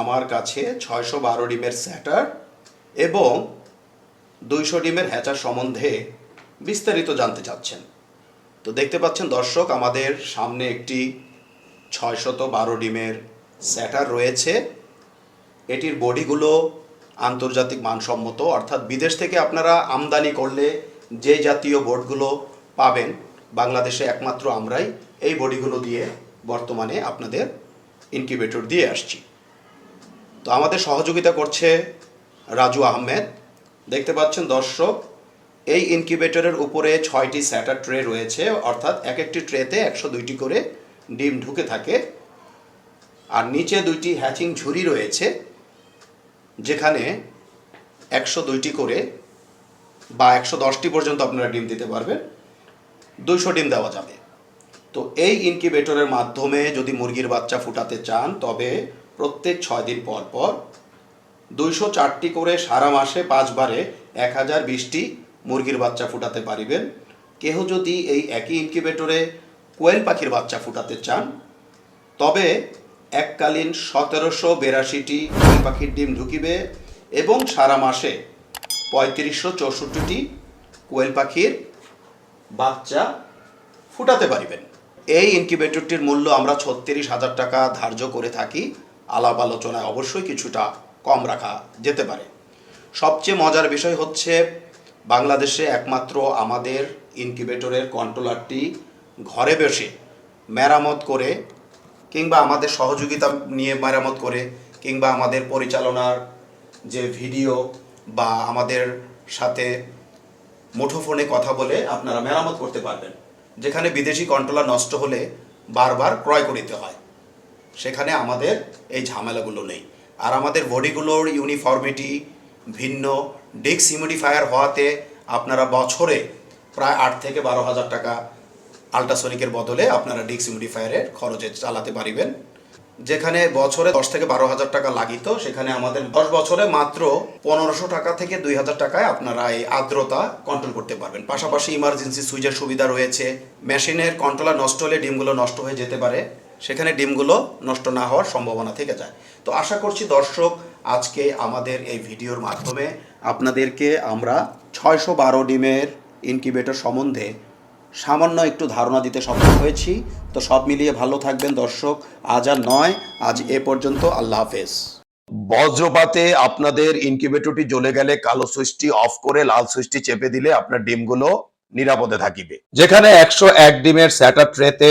আমার কাছে ছয়শো বারো ডিমের স্যাটার এবং দুইশো ডিমের হ্যাচার সম্বন্ধে বিস্তারিত জানতে চাচ্ছেন। তো দেখতে পাচ্ছেন দর্শক, আমাদের সামনে একটি ছয়শত বারো ডিমের স্যাটার রয়েছে। এটির বডিগুলো আন্তর্জাতিক মানসম্মত, অর্থাৎ বিদেশ থেকে আপনারা আমদানি করলে যে জাতীয় বোর্ডগুলো পাবেন, বাংলাদেশে একমাত্র আমরাই এই বডিগুলো দিয়ে বর্তমানে আপনাদের ইনকিউবেটর দিয়ে আসছি। তো আমাদের সহযোগিতা করছে রাজু আহমেদ। দেখতে পাচ্ছেন দর্শক, এই ইনকিউবেটরের উপরে ছয়টি স্যাটার ট্রে রয়েছে, অর্থাৎ এক একটি ট্রেতে একশো দুইটি করে ডিম ঢুকে থাকে। আর নিচে দুইটি হ্যাচিং ঝুড়ি রয়েছে, যেখানে একশো দুইটি করে বা একশো দশটি পর্যন্ত আপনারা ডিম দিতে পারবেন। দুইশো ডিম দেওয়া যাবে। তো এই ইনকিউবেটরের মাধ্যমে যদি মুরগির বাচ্চা ফুটাতে চান, তবে প্রত্যেক ছয় দিন পর পর। দুইশো চারটি করে সারা মাসে পাঁচবারে এক হাজার বিশটি মুরগির বাচ্চা ফুটাতে পারিবেন। কেহ যদি এই একই ইনকিউবেটরে কোয়েল পাখির বাচ্চা ফুটাতে চান, তবে এককালীন সতেরোশো বিরাশিটি কোয়েল পাখির ডিম ঢুকিবে এবং সারা মাসে পঁয়ত্রিশশো চৌষট্টিটি কোয়েল পাখির বাচ্চা ফুটাতে পারিবেন। এই ইনকিউবেটরটির মূল্য আমরা ছত্রিশ হাজার টাকা ধার্য করে থাকি। আলাপ আলোচনায় অবশ্যই কিছুটা কম রাখা যেতে পারে। সবচেয়ে মজার বিষয় হচ্ছে, বাংলাদেশে একমাত্র আমাদের ইনকিউবেটরের কন্ট্রোলারটি ঘরে বসে মেরামত করে কিংবা আমাদের সহযোগিতা নিয়ে মেরামত করে কিংবা আমাদের পরিচালনার যে ভিডিও বা আমাদের সাথে মুঠোফোনে কথা বলে আপনারা মেরামত করতে পারবেন, যেখানে বিদেশি কন্ট্রোলার নষ্ট হলে বারবার ক্রয় করিতে হয়। সেখানে আমাদের এই ঝামেলাগুলো নেই। আর আমাদের বডিগুলোর ইউনিফর্মিটি ভিন্ন। ডিক্স হিউমিডিফায়ার হওয়াতে আপনারা বছরে প্রায় আট থেকে বারো হাজার টাকা আল্ট্রাসনিকের বদলে আপনারা ডিক্স হিউমিডিফায়ারের খরচে চালাতে পারিবেন। যেখানে বছরে দশ থেকে বারো হাজার টাকা লাগিত, সেখানে আমাদের দশ বছরে মাত্র পনেরোশো টাকা থেকে দুই হাজার টাকায় আপনারা এই আর্দ্রতা কন্ট্রোল করতে পারবেন। পাশাপাশি ইমার্জেন্সি সুইচের সুবিধা রয়েছে। মেশিনের কন্ট্রোলার নষ্ট হলে ডিমগুলো নষ্ট হয়ে যেতে পারে। সেখানে ডিমগুলো নষ্ট না হওয়ার সম্ভাবনা থেকে যায়। তো আশা করছি দর্শক, আজকে আমাদের এই ভিডিওর মাধ্যমে আপনাদেরকে আমরা ছয়শো বারো ডিমের ইনকিউবেটর সম্বন্ধে সামান্য একটু ধারণা দিতে সক্ষম হয়েছি। তো সব মিলিয়ে ভালো থাকবেন দর্শক। আজ আর নয়, আজ এ পর্যন্ত আল্লাহ হাফেজ। বজ্রপাতে আপনাদের ইনকিউবেটরটি জ্বলে গেলে কালো সুইচটি অফ করে লাল সুইচটি চেপে দিলে আপনার ডিমগুলো নিরাপদে থাকিবে। যেখানে একশো এক ডিমের স্যাটার ট্রেতে